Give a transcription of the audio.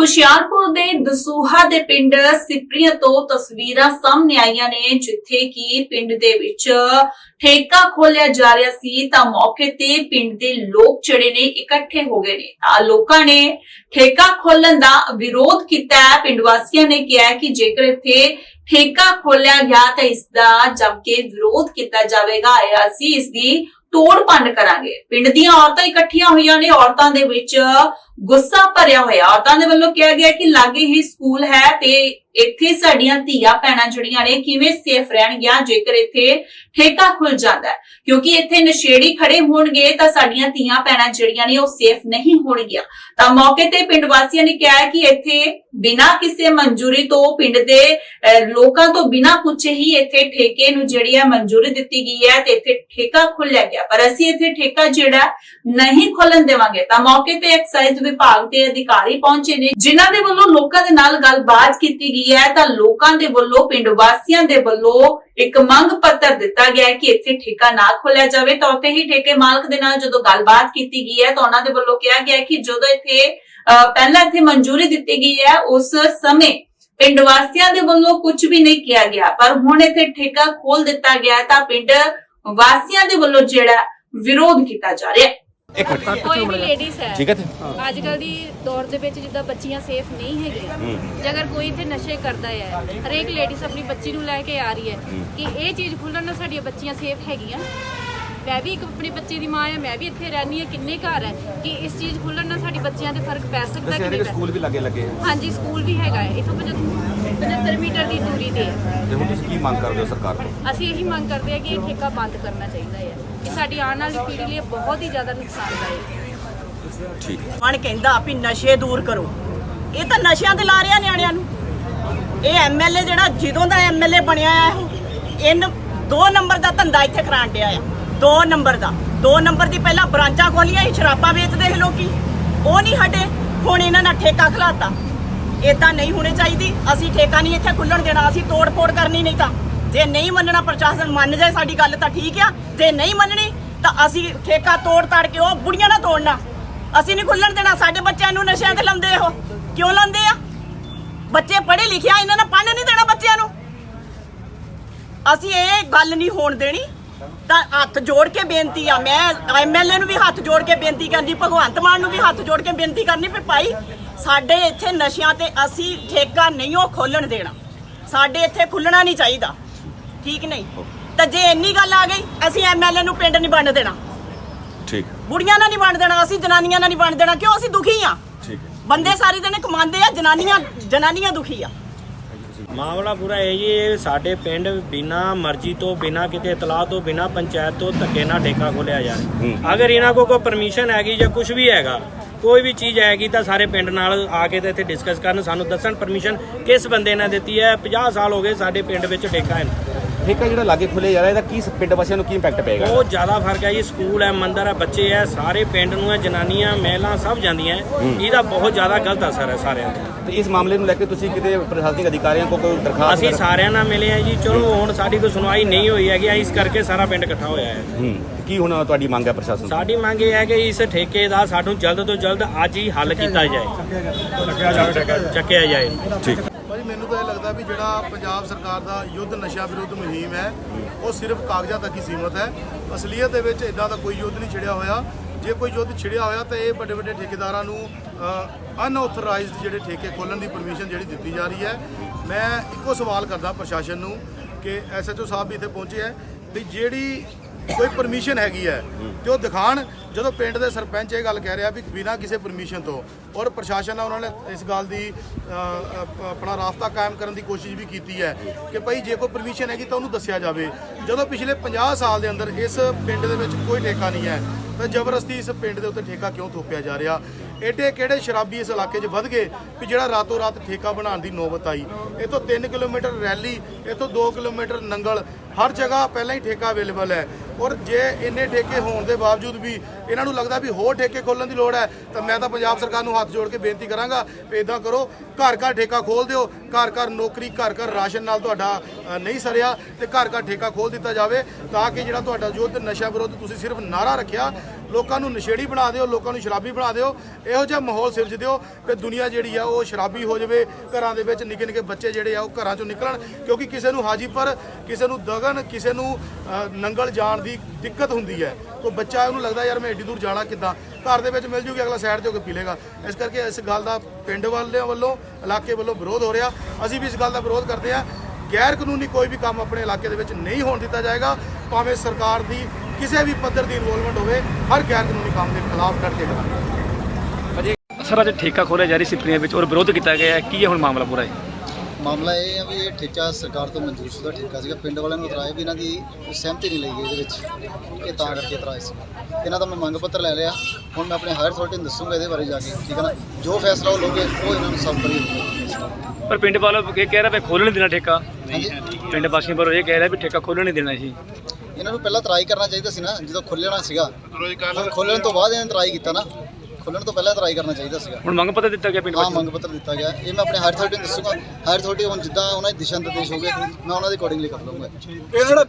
ਹੁਸ਼ਿਆਰਪੁਰ ਦੇ ਦਸੂਹਾ ਦੇ ਪਿੰਡ ਸਿਪਰੀਆਂ ਤੋਂ ਤਸਵੀਰਾਂ ਸਾਹਮਣੇ ਆਈਆਂ ਨੇ, ਜਿੱਥੇ ਕਿ ਪਿੰਡ ਦੇ ਵਿੱਚ ਠੇਕਾ ਖੋਲਿਆ ਜਾ ਰਿਹਾ ਸੀ, ਤਾਂ ਮੌਕੇ ਤੇ ਪਿੰਡ ਦੇ ਲੋਕ ਜਿਹੜੇ ਨੇ ਇਕੱਠੇ ਹੋ ਗਏ ਨੇ। ਤਾਂ ਲੋਕਾਂ ਨੇ ਠੇਕਾ ਖੋਲਣ ਦਾ ਵਿਰੋਧ ਕੀਤਾ ਪਿੰਡ ਵਾਸੀਆਂ ਨੇ ਕਿਹਾ ਕਿ ਜੇਕਰ ਇੱਥੇ ਠੇਕਾ ਖੋਲਿਆ ਗਿਆ ਤਾਂ ਇਸ ਦਾ ਜਮ ਵਿਰੋਧ ਕੀਤਾ ਜਾਵੇਗਾ। ਇਹ ਅਸੀਂ ਇਸ ਦੀ ਤੋੜ ਭੰਨ ਕਰਾਂਗੇ। ਪਿੰਡ ਦੀਆਂ ਔਰਤਾਂ ਇਕੱਠੀਆਂ ਹੋਈਆਂ ਨੇ ਔਰਤਾਂ ਦੇ ਵਿੱਚ ਗੁੱਸਾ ਭਰਿਆ ਹੋਇਆ। ਔਰਤਾਂ ਦੇ ਵੱਲੋਂ ਕਿਹਾ ਗਿਆ ਕਿ ਲਾਗੇ ਹੀ ਸਕੂਲ ਹੈ ਤੇ ਇੱਥੇ ਸਾਡੀਆਂ ਧੀਆਂ ਭੈਣਾਂ ਜਿਹੜੀਆਂ ਨੇ ਕਿਵੇਂ ਸੇਫ ਰਹਿਣਗੀਆਂ ਜੇਕਰ ਇੱਥੇ ਠੇਕਾ ਖੁੱਲ ਜਾਂਦਾ ਕਿਉਂਕਿ ਇੱਥੇ ਨਸ਼ੇੜੀ ਖੜੇ ਹੋਣਗੇ ਤਾਂ ਸਾਡੀਆਂ ਧੀਆਂ ਭੈਣਾਂ ਜਿਹੜੀਆਂ ਨੇ ਉਹ ਸੇਫ ਨਹੀਂ ਹੋਣਗੀਆਂ। ਤਾਂ ਮੌਕੇ ਤੇ ਪਿੰਡ ਵਾਸੀਆਂ ਨੇ ਕਿਹਾ ਕਿ ਇੱਥੇ ਬਿਨਾਂ ਕਿਸੇ ਮਨਜ਼ੂਰੀ ਤੋਂ ਪਿੰਡ ਦੇ ਅਹ, ਲੋਕਾਂ ਤੋਂ ਬਿਨਾਂ ਪੁੱਛੇ ਹੀ ਇੱਥੇ ਠੇਕੇ ਨੂੰ ਜਿਹੜੀ ਹੈ ਮਨਜ਼ੂਰੀ ਦਿੱਤੀ ਗਈ ਹੈ ਤੇ ਇੱਥੇ ਠੇਕਾ ਖੁੱਲਿਆ ਗਿਆ ਪਰ ਅਸੀਂ ਇੱਥੇ ਠੇਕਾ ਜਿਹੜਾ ਨਹੀਂ ਖੋਲਣ ਦੇਵਾਂਗੇ ਤਾਂ ਮੌਕੇ ਤੇ ਐਕਸਾਈਜ਼ ਵਿਭਾਗ ਦੇ ਅਧਿਕਾਰੀ ਪਹੁੰਚੇ ਨੇ ਜਿਨ੍ਹਾਂ ਦੇ ਵੱਲੋਂ ਲੋਕਾਂ ਦੇ ਨਾਲ ਗੱਲਬਾਤ ਕੀਤੀ ਗਈ ਹੈ। ਤਾਂ ਲੋਕਾਂ ਦੇ ਵੱਲੋਂ ਪਿੰਡ ਵਾਸੀਆਂ ਦੇ ਵੱਲੋਂ ਇੱਕ ਮੰਗ ਪੱਤਰ ਦਿੱਤਾ ਗਿਆ ਹੈ ਕਿ ਇੱਥੇ ਠੇਕਾ ਨਾ ਖੋਲਿਆ ਜਾਵੇ। ਤਾਂ ਉੱਥੇ ਹੀ ਠੇਕੇ ਮਾਲਕ ਦੇ ਨਾਲ ਜਦੋਂ ਗੱਲਬਾਤ ਕੀਤੀ ਗਈ ਹੈ ਤਾਂ ਉਹਨਾਂ ਦੇ ਵੱਲੋਂ ਕਿਹਾ ਗਿਆ ਕਿ ਜਦੋਂ ਇੱਥੇ ਅਹ, ਪਹਿਲਾਂ ਇੱਥੇ ਮਨਜ਼ੂਰੀ ਦਿੱਤੀ ਗਈ ਹੈ ਉਸ ਸਮੇਂ ਪਿੰਡ ਵਾਸੀਆਂ ਦੇ ਵੱਲੋਂ ਕੁਝ ਵੀ ਨਹੀਂ ਕਿਹਾ ਗਿਆ। ਪਰ ਹੁਣ ਇੱਥੇ ਠੇਕਾ ਖੋਲ ਦਿੱਤਾ ਗਿਆ ਤਾਂ ਪਿੰਡ ਵਾਸੀਆਂ ਦੇ ਵੱਲੋਂ ਜਿਹੜਾ ਵਿਰੋਧ ਕੀਤਾ ਜਾ ਰਿਹਾ ਹੈ। ਇੱਕ ਮਿੰਟ ਕੋਈ ਵੀ ਲੇਡੀਜ਼ ਹੈ ਠੀਕ ਹੈ ਅੱਜ ਕੱਲ ਦੀ ਦੌਰ ਦੇ ਵਿੱਚ ਜਿੱਦਾਂ ਬੱਚੀਆਂ ਸੇਫ ਨਹੀਂ ਹੈਗੀਆਂ ਜੇ ਅਗਰ ਕੋਈ ਇੱਥੇ ਨਸ਼ੇ ਕਰਦਾ ਹੈ ਹਰੇਕ ਲੇਡੀਜ਼ ਆਪਣੀ ਬੱਚੀ ਨੂੰ ਲੈ ਕੇ ਆ ਰਹੀ ਹੈ ਕਿ ਇਹ ਚੀਜ਼ ਖੁੱਲਣ ਨਾਲ ਸਾਡੀਆਂ ਬੱਚੀਆਂ ਸੇਫ ਹੈਗੀਆਂ। ਮੈਂ ਵੀ ਇੱਕ ਆਪਣੀ ਬੱਚੀ ਦੀ ਮਾਂ ਆ ਮੈਂ ਵੀ ਇੱਥੇ ਰਹਿੰਦੀ ਹਾਂ ਕਿੰਨੇ ਘਰ ਹੈ ਕਿ ਇਸ ਚੀਜ਼ ਖੁੱਲਣ ਨਾਲ ਸਾਡੀ ਬੱਚੀਆਂ ਤੇ ਫ਼ਰਕ ਪੈ ਸਕਦਾ ਕਿ ਨਹੀਂ ਸਕੂਲ ਵੀ ਲੱਗੇ ਲੱਗੇ ਆ। ਹਾਂਜੀ ਸਕੂਲ ਵੀ ਹੈਗਾ ਹੈ। ਇਥੋਂ 75 ਮੀਟਰ ਦੀ ਦੂਰੀ ਤੇ ਹੈ। ਤੇ ਹੁਣ ਤੁਸੀਂ ਕੀ ਮੰਗ ਕਰਦੇ ਹੋ ਸਰਕਾਰ ਤੋਂ? ਅਸੀਂ ਇਹੀ ਮੰਗ ਕਰਦੇ ਹਾਂ ਕਿ ਇਹ ਠੇਕਾ ਬੰਦ ਕਰਨਾ ਚਾਹੀਦਾ ਹੈ ਕਿ ਸਾਡੀ ਆਉਣ ਵਾਲੀ ਪੀੜ੍ਹੀ ਲਈ ਬਹੁਤ ਹੀ ਜ਼ਿਆਦਾ ਨੁਕਸਾਨਦਾਇਕ ਹੈ। ਠੀਕ ਹੈ। ਮਨ ਕਹਿੰਦਾ ਵੀ ਨਸ਼ੇ ਦੂਰ ਕਰੋ? ਇਹ ਤਾਂ ਨਸ਼ਿਆਂ ਤੇ ਲਾ ਰਿਹਾ ਨਿਆਣਿਆਂ ਨੂੰ। ਇਹ ਐਮਐਲਏ ਜਿਹੜਾ ਜਦੋਂ ਦਾ ਐਮਐਲਏ ਬਣਿਆ ਆ ਇਹ ਇਹਨ ਦੋ ਨੰਬਰ ਦਾ ਧੰਦਾ ਇੱਥੇ ਕਰਾਣ ਡਿਆ ਆ। ਦੋ ਨੰਬਰ ਦਾ। ਦੋ ਨੰਬਰ ਦੀ ਪਹਿਲਾਂ ਬ੍ਰਾਂਚਾਂ ਖੋਲੀਆਂ ਹੀ ਸ਼ਰਾਬਾਂ ਵੇਚਦੇ ਸੀ ਲੋਕੀ। ਉਹ ਨਹੀਂ ਹਟੇ, ਹੁਣ ਇਹਨਾਂ ਨਾਲ ਠੇਕਾ ਖਲਾਤਾ। ਇਦਾਂ ਨਹੀਂ ਹੋਣੀ ਚਾਹੀਦੀ, ਅਸੀਂ ਠੇਕਾ ਨਹੀਂ ਇੱਥੇ ਖੁੱਲਣ ਦੇਣਾ, ਅਸੀਂ ਤੋੜ ਫੋੜ ਕਰਨੀ ਨਹੀਂ ਤਾਂ। ਜੇ ਨਹੀਂ ਮੰਨਣਾ ਪ੍ਰਸ਼ਾਸਨ ਮੰਨ ਜਾਏ, ਸਾਡੀ ਗੱਲ ਤਾਂ ਠੀਕ ਆ। ਜੇ ਨਹੀਂ ਮੰਨਣੀ, ਤਾਂ ਅਸੀਂ ਠੇਕਾ ਤੋੜ ਤਾੜ ਕੇ ਉਹ ਬੁੜੀਆਂ ਨਾਲ ਤੋੜਨਾ। ਅਸੀਂ ਨਹੀਂ ਖੁੱਲਣ ਦੇਣਾ, ਸਾਡੇ ਬੱਚਿਆਂ ਨੂੰ ਨਸ਼ਿਆਂ ਤੇ ਲਾਉਂਦੇ ਉਹ। ਕਿਉਂ ਲਾਉਂਦੇ ਆ? ਬੱਚੇ ਪੜ੍ਹੇ ਲਿਖਿਆ ਇਹਨਾਂ ਨੇ ਪੜ੍ਹਨ ਨਹੀਂ ਦੇਣਾ ਬੱਚਿਆਂ ਨੂੰ। ਅਸੀਂ ਇਹ ਗੱਲ ਨਹੀਂ ਹੋਣ ਦੇਣੀ। ਤਾਂ ਹੱਥ ਜੋੜ ਕੇ ਬੇਨਤੀ ਆ ਮੈਂ ਐਮਐਲਏ ਨੂੰ ਵੀ ਹੱਥ ਜੋੜ ਕੇ ਬੇਨਤੀ ਕਰਨੀ ਭਗਵੰਤ ਮਾਨ ਨੂੰ ਵੀ ਹੱਥ ਜੋੜ ਕੇ ਬੇਨਤੀ ਕਰਨੀ ਵੀ ਭਾਈ ਸਾਡੇ ਇੱਥੇ ਨਸ਼ਿਆਂ ਤੇ ਅਸੀਂ ਠੇਕਾ ਨਹੀਂ ਉਹ ਖੋਲਣ ਦੇਣਾ। ਸਾਡੇ ਇੱਥੇ ਖੁੱਲਣਾ ਨਹੀਂ ਚਾਹੀਦਾ। ਠੀਕ ਨਹੀਂ? ਤਾਂ ਜੇ ਇੰਨੀ ਗੱਲ ਆ ਗਈ ਅਸੀਂ ਐਮਐਲਏ ਨੂੰ ਪਿੰਡ ਨਹੀਂ ਵੰਡ ਦੇਣਾ। ਠੀਕ। ਬੁੜੀਆਂ ਨਾਲ ਨਹੀਂ ਵੰਡ ਦੇਣਾ ਅਸੀਂ ਜਨਾਨੀਆਂ ਨਾਲ ਨਹੀਂ ਵੰਡ ਦੇਣਾ ਕਿਉਂ ਅਸੀਂ ਦੁਖੀ ਆ? ਠੀਕ ਬੰਦੇ ਸਾਰੇ ਦਿਨ ਕਮਾਉਂਦੇ ਆ ਜਨਾਨੀਆਂ ਜਨਾਨੀਆਂ ਦੁਖੀ ਆ। ਮਾਮਲਾ ਪੂਰਾ ਇਹ ਜੀ ਇਹ ਸਾਡੇ ਪਿੰਡ ਬਿਨਾ ਮਰਜ਼ੀ ਤੋਂ ਬਿਨਾ ਕਿਤੇ ਇਤਲਾਹ ਤੋਂ ਬਿਨਾ ਪੰਚਾਇਤ ਤੋਂ ਧੱਕੇ ਨਾਲ ਠੇਕਾ ਖੋਲਿਆ ਜਾ ਰਿਹਾ। ਅਗਰ ਇਹਨਾਂ ਕੋਲ ਕੋਈ ਪਰਮਿਸ਼ਨ ਹੈਗੀ ਜਾਂ ਕੁਝ ਵੀ ਹੈਗਾ ਕੋਈ ਵੀ ਚੀਜ਼ ਹੈਗੀ ਤਾਂ ਸਾਰੇ ਪਿੰਡ ਨਾਲ ਆ ਕੇ ਤੇ ਇੱਥੇ ਡਿਸਕਸ ਕਰਨ ਸਾਨੂੰ ਦੱਸਣ ਪਰਮਿਸ਼ਨ ਕਿਸ ਬੰਦੇ ਨੇ ਦਿੱਤੀ ਹੈ। 50 ਸਾਲ ਹੋ ਗਏ ਸਾਡੇ ਪਿੰਡ ਵਿੱਚ ਠੇਕਾ ਹੈ। ਠੇਕਾ ਜਿਹੜਾ ਲਾਗੇ ਖੁੱਲੇ ਜਾ ਰਿਹਾ ਇਹਦਾ ਕੀ ਪਿੰਡ ਵਾਸੀਆਂ ਨੂੰ ਕੀ ਇੰਪੈਕਟ ਪਏਗਾ? ਬਹੁਤ ਜ਼ਿਆਦਾ ਫ਼ਰਕ ਹੈ ਜੀ ਸਕੂਲ ਹੈ ਮੰਦਰ ਹੈ ਬੱਚੇ ਹੈ ਸਾਰੇ ਪਿੰਡ ਨੂੰ ਹੈ ਜਨਾਨੀਆਂ ਮਹਿਲਾ ਸਭ ਜਾਂਦੀਆਂ। ਇਹਦਾ ਬਹੁਤ ਜ਼ਿਆਦਾ ਗਲਤ ਅਸਰ ਹੈ ਸਾਰਿਆਂ ਤੇ। ਤੇ ਇਸ ਮਾਮਲੇ ਨੂੰ ਲੈ ਕੇ ਤੁਸੀਂ ਕਿਤੇ ਪ੍ਰਸ਼ਾਸਨਿਕ ਅਧਿਕਾਰੀਆਂ ਕੋਲ ਕੋਈ ਦਰਖਾਸਤ ਅਸੀਂ ਸਾਰਿਆਂ ਨਾਲ ਮਿਲੇ ਆ ਜੀ ਚਲੋ ਹੁਣ ਸਾਡੀ ਕੋਈ ਸੁਣਵਾਈ ਨਹੀਂ ਹੋਈ ਹੈਗੀ ਇਸ ਕਰਕੇ ਸਾਰਾ ਪਿੰਡ ਇਕੱਠਾ ਹੋਇਆ ਹੈ। ਕੀ ਹੁਣ ਤੁਹਾਡੀ ਮੰਗ ਹੈ ਪ੍ਰਸ਼ਾਸਨ? ਸਾਡੀ ਮੰਗ ਇਹ ਹੈ ਕਿ ਇਸ ਠੇਕੇ ਦਾ ਸਾਨੂੰ ਜਲਦ ਤੋਂ ਜਲਦ ਅੱਜ ਹੀ ਹੱਲ ਕੀਤਾ ਜਾਏ। ਚੱਕਿਆ ਜਾਏ। ਠੀਕ। ਮੈਨੂੰ ਤਾਂ ਇਹ ਲੱਗਦਾ ਵੀ ਜਿਹੜਾ ਪੰਜਾਬ ਸਰਕਾਰ ਦਾ ਯੁੱਧ ਨਸ਼ਾ ਵਿਰੁੱਧ ਮੁਹਿੰਮ ਹੈ, ਉਹ ਸਿਰਫ ਕਾਗਜ਼ਾਂ ਤੱਕ ਹੀ ਸੀਮਤ ਹੈ। ਅਸਲੀਅਤ ਦੇ ਵਿੱਚ ਇਦਾਂ ਦਾ ਕੋਈ ਯੁੱਧ ਨਹੀਂ ਛਿੜਿਆ ਹੋਇਆ। ਜੇ ਕੋਈ ਯੁੱਧ ਛਿੜਿਆ ਹੋਇਆ ਤਾਂ ਇਹ ਵੱਡੇ ਵੱਡੇ ਠੇਕੇਦਾਰਾਂ ਨੂੰ ਅਨਆਥੋਰਾਈਜ਼ਡ ਜਿਹੜੇ ਠੇਕੇ ਖੋਲਣ ਦੀ ਪਰਮਿਸ਼ਨ ਜਿਹੜੀ ਦਿੱਤੀ ਜਾ ਰਹੀ ਹੈ। ਮੈਂ ਇੱਕੋ ਸਵਾਲ ਕਰਦਾ ਪ੍ਰਸ਼ਾਸਨ ਨੂੰ ਕਿ ਐਸਐਚਓ ਸਾਹਿਬ ਵੀ ਇੱਥੇ ਪਹੁੰਚੇ ਹੈ ਵੀ ਜਿਹੜੀ ਕੋਈ ਪਰਮਿਸ਼ਨ ਹੈਗੀ ਹੈ ਤੇ ਉਹ ਦਿਖਾਣ ਜਦੋਂ ਪਿੰਡ ਦੇ ਸਰਪੰਚ ਇਹ ਗੱਲ ਕਹਿ ਰਿਹਾ ਵੀ ਬਿਨਾਂ ਕਿਸੇ ਪਰਮਿਸ਼ਨ ਤੋਂ ਔਰ ਪ੍ਰਸ਼ਾਸਨ ਨਾਲ ਉਹਨਾਂ ਨੇ ਇਸ ਗੱਲ ਦੀ ਆਪਣਾ ਰਾਸਤਾ ਕਾਇਮ ਕਰਨ ਦੀ ਕੋਸ਼ਿਸ਼ ਵੀ ਕੀਤੀ ਹੈ ਕਿ ਭਾਈ ਜੇ ਕੋਈ ਪਰਮਿਸ਼ਨ ਹੈਗੀ ਤਾਂ ਉਹਨੂੰ ਦੱਸਿਆ ਜਾਵੇ। ਜਦੋਂ ਪਿਛਲੇ 50 ਸਾਲ ਦੇ ਅੰਦਰ ਇਸ ਪਿੰਡ ਦੇ ਵਿੱਚ ਕੋਈ ਠੇਕਾ ਨਹੀਂ ਹੈ ਤਾਂ ਜ਼ਬਰਦਸਤੀ ਇਸ ਪਿੰਡ ਦੇ ਉੱਤੇ ਠੇਕਾ ਕਿਉਂ ਥੋਪਿਆ ਜਾ ਰਿਹਾ? ਏਡੇ ਕਿਹੜੇ ਸ਼ਰਾਬੀ ਇਸ ਇਲਾਕੇ 'ਚ ਵੱਧ ਗਏ ਵੀ ਜਿਹੜਾ ਰਾਤੋਂ ਰਾਤ ਠੇਕਾ ਬਣਾਉਣ ਦੀ ਨੌਬਤ ਆਈ? ਤੋਂ 3 ਕਿਲੋਮੀਟਰ ਰੈਲੀ ਤੋਂ 2 ਕਿਲੋਮੀਟਰ ਨੰਗਲ ਹਰ ਜਗ੍ਹਾ ਪਹਿਲਾਂ ਹੀ ਠੇਕਾ ਅਵੇਲੇਬਲ ਹੈ। ਔਰ ਜੇ ਇੰਨੇ ਠੇਕੇ ਹੋਣ ਦੇ ਬਾਵਜੂਦ ਵੀ ਇਹਨਾਂ ਨੂੰ ਲੱਗਦਾ ਵੀ ਹੋਰ ਠੇਕੇ ਖੋਲਣ ਦੀ ਲੋੜ ਹੈ, ਤਾਂ ਮੈਂ ਤਾਂ ਪੰਜਾਬ ਸਰਕਾਰ ਨੂੰ ਹੱਥ ਜੋੜ ਕੇ ਬੇਨਤੀ ਕਰਾਂਗਾ ਵੀ ਇਦਾਂ ਕਰੋ, ਘਰ ਘਰ ਠੇਕਾ ਖੋਲ ਦਿਓ, ਘਰ ਘਰ ਨੌਕਰੀ, ਘਰ ਘਰ ਰਾਸ਼ਨ ਨਾਲ ਤੁਹਾਡਾ ਨਹੀਂ ਸਰਿਆ ਤੇ ਘਰ ਘਰ ਠੇਕਾ ਖੋਲ ਦਿੱਤਾ ਜਾਵੇ ਤਾਂ ਕਿ ਜਿਹੜਾ ਤੁਹਾਡਾ ਯੁੱਧ ਨਸ਼ਾ ਵਿਰੁੱਧ ਤੁਸੀਂ ਸਿਰਫ ਨਾਰਾ ਰੱਖਿਆ, ਲੋਕਾਂ ਨੂੰ ਨਸ਼ੇੜੀ ਬਣਾ ਦਿਓ, ਲੋਕਾਂ ਨੂੰ ਸ਼ਰਾਬੀ ਬਣਾ ਦਿਓ, ਇਹੋ ਜਿਹਾ ਮਾਹੌਲ ਸਿਰਜ ਦਿਓ ਕਿ ਦੁਨੀਆ ਜਿਹੜੀ ਆ ਉਹ ਸ਼ਰਾਬੀ ਹੋ ਜਾਵੇ, ਘਰਾਂ ਦੇ ਵਿੱਚ ਨਿੱਕੇ ਨਿੱਕੇ ਬੱਚੇ ਜਿਹੜੇ ਆ ਉਹ ਘਰਾਂ ਚੋਂ ਨਿਕਲਣ ਕਿਉਂਕਿ ਕਿਸੇ ਨੂੰ ਹਾਜੀਪੁਰ ਕਿਸੇ ਨੂੰ ਦਗਨ, ਕਿਸੇ ਨੂੰ ਨੰਗਲ ਜਾਣ ਦੀ ਦਿੱਕਤ ਹੁੰਦੀ ਹੈ। ਕੋਈ ਬੱਚਾ ਉਹਨੂੰ ਲੱਗਦਾ ਯਾਰ ਮੈਂ ਏਡੀ ਦੂਰ ਜਾਣਾ ਕਿੱਦਾਂ? ਘਰ ਦੇ ਵਿੱਚ ਮਿਲ ਜੂਗੀ, ਅਗਲਾ ਸਾਈਡ ਤੇ ਹੋ ਕੇ ਪੀ ਲੇਗਾ। ਇਸ ਕਰਕੇ ਇਸ ਗੱਲ ਦਾ ਪਿੰਡ ਵਾਲਿਆਂ ਵੱਲੋਂ, ਇਲਾਕੇ ਵੱਲੋਂ ਵਿਰੋਧ ਹੋ ਰਿਹਾ। ਅਸੀਂ ਵੀ ਇਸ ਗੱਲ ਦਾ ਵਿਰੋਧ ਕਰਦੇ ਹਾਂ। ਗੈਰ ਕਾਨੂੰਨੀ ਕੋਈ ਵੀ ਕੰਮ ਆਪਣੇ ਇਲਾਕੇ ਦੇ ਵਿੱਚ ਨਹੀਂ ਹੋਣ ਦਿੱਤਾ ਜਾਏਗਾ। ਭਾਵੇਂ ਸਰਕਾਰ ਦੀ ਕਿਸੇ ਵੀ ਪੱਧਰ ਦੀ ਇਨਵੋਲਵਮੈਂਟ ਹੋਵੇ, ਹਰ ਗੈਰ ਕਾਨੂੰਨੀ ਕੰਮ ਦੇ ਖਿਲਾਫ ਡਟ ਕੇ ਕਰਾਂਗੇ ਸਰ, ਅੱਜ ਠੇਕਾ ਖੋਲ੍ਹਿਆ ਜਾ ਰਹੀ ਸਿਪਰੀਆਂ ਵਿੱਚ ਔਰ ਵਿਰੋਧ ਕੀਤਾ ਗਿਆ ਹੈ। ਕੀ ਹੈ ਹੁਣ ਮਾਮਲਾ ਪੂਰਾ ਹੈ ਮਾਮਲਾ ਇਹ ਹੈ ਵੀ ਇਹ ਠੇਕਾ ਸਰਕਾਰ ਤੋਂ ਮਨਜ਼ੂਰਸ਼ੁਦਾ ਠੇਕਾ ਸੀਗਾ। ਪਿੰਡ ਵਾਲਿਆਂ ਨੂੰ ਇਤਰਾਏ ਵੀ ਇਹਨਾਂ ਦੀ ਕੋਈ ਸਹਿਮਤੀ ਨਹੀਂ ਲਈ ਗਈ ਇਹਦੇ ਵਿੱਚ ਇਹ ਤਾਂ ਕਰਕੇ ਇਤਰਾਏ ਸੀ ਇਹਨਾਂ ਦਾ ਮੈਂ ਮੰਗ ਪੱਤਰ ਲੈ ਲਿਆ। ਹੁਣ ਮੈਂ ਆਪਣੇ ਹਾਇਰ ਅਥਾਰਟੀ ਨੂੰ ਦੱਸੂਗਾ ਇਹਦੇ ਬਾਰੇ ਜਾ ਕੇ ਠੀਕ ਹੈ ਨਾ? ਜੋ ਫੈਸਲਾ ਉਹ ਲੋਗੇ ਉਹ ਇਹਨਾਂ ਨੂੰ ਸਭ ਕਰੀ ਪਰ ਪਿੰਡ ਵਾਲਾ ਇਹ ਕਹਿ ਰਿਹਾ ਵੀ ਖੋਲ੍ਹਣ ਨਹੀਂ ਦੇਣਾ ਠੇਕਾ। ਪਿੰਡ ਵਾਸੀਆਂ ਵੱਲੋਂ ਇਹ ਕਹਿ ਰਿਹਾ ਵੀ ਠੇਕਾ ਖੋਲ੍ਹਣ ਨਹੀਂ ਦੇਣਾ ਸੀ ਇਹਨਾਂ ਨੂੰ ਪਹਿਲਾਂ ਤਰਾਈ ਕਰਨਾ ਚਾਹੀਦਾ ਸੀ ਨਾ ਜਦੋਂ ਖੁੱਲਣਾ ਸੀਗਾ। ਖੁੱਲਣ ਤੋਂ ਬਾਅਦ ਇਹਨਾਂ ਨੇ ਤਰਾਈ ਕੀਤਾ ਨਾ। ਖੁੱਲਣ ਤੋਂ ਪਹਿਲਾਂ ਤਰਾਈ ਕਰਨਾ ਚਾਹੀਦਾ ਸੀਗਾ। ਹੁਣ ਮੰਗ ਪੱਤਰ ਦਿੱਤਾ ਗਿਆ ਪਿੰਡ ਹਾਂ ਮੰਗ ਪੱਤਰ ਦਿੱਤਾ ਗਿਆ। ਇਹ ਮੈਂ ਆਪਣੇ ਹਾਇਰ ਅਥਾਰਟੀ ਨੂੰ ਦੱਸੂਗਾ। ਹਾਇਰ ਅਥਾਰਟੀ ਹੁਣ ਜਿੱਦਾਂ ਉਹਨਾਂ ਦੇ ਦਿਸ਼ਾ ਨਿਰਦੇਸ਼ ਹੋਗੇ ਮੈਂ ਉਹਨਾਂ ਦੇ ਅਕੋਰਡਿੰਗਲੀ ਕਰ ਲਵਾਂਗਾ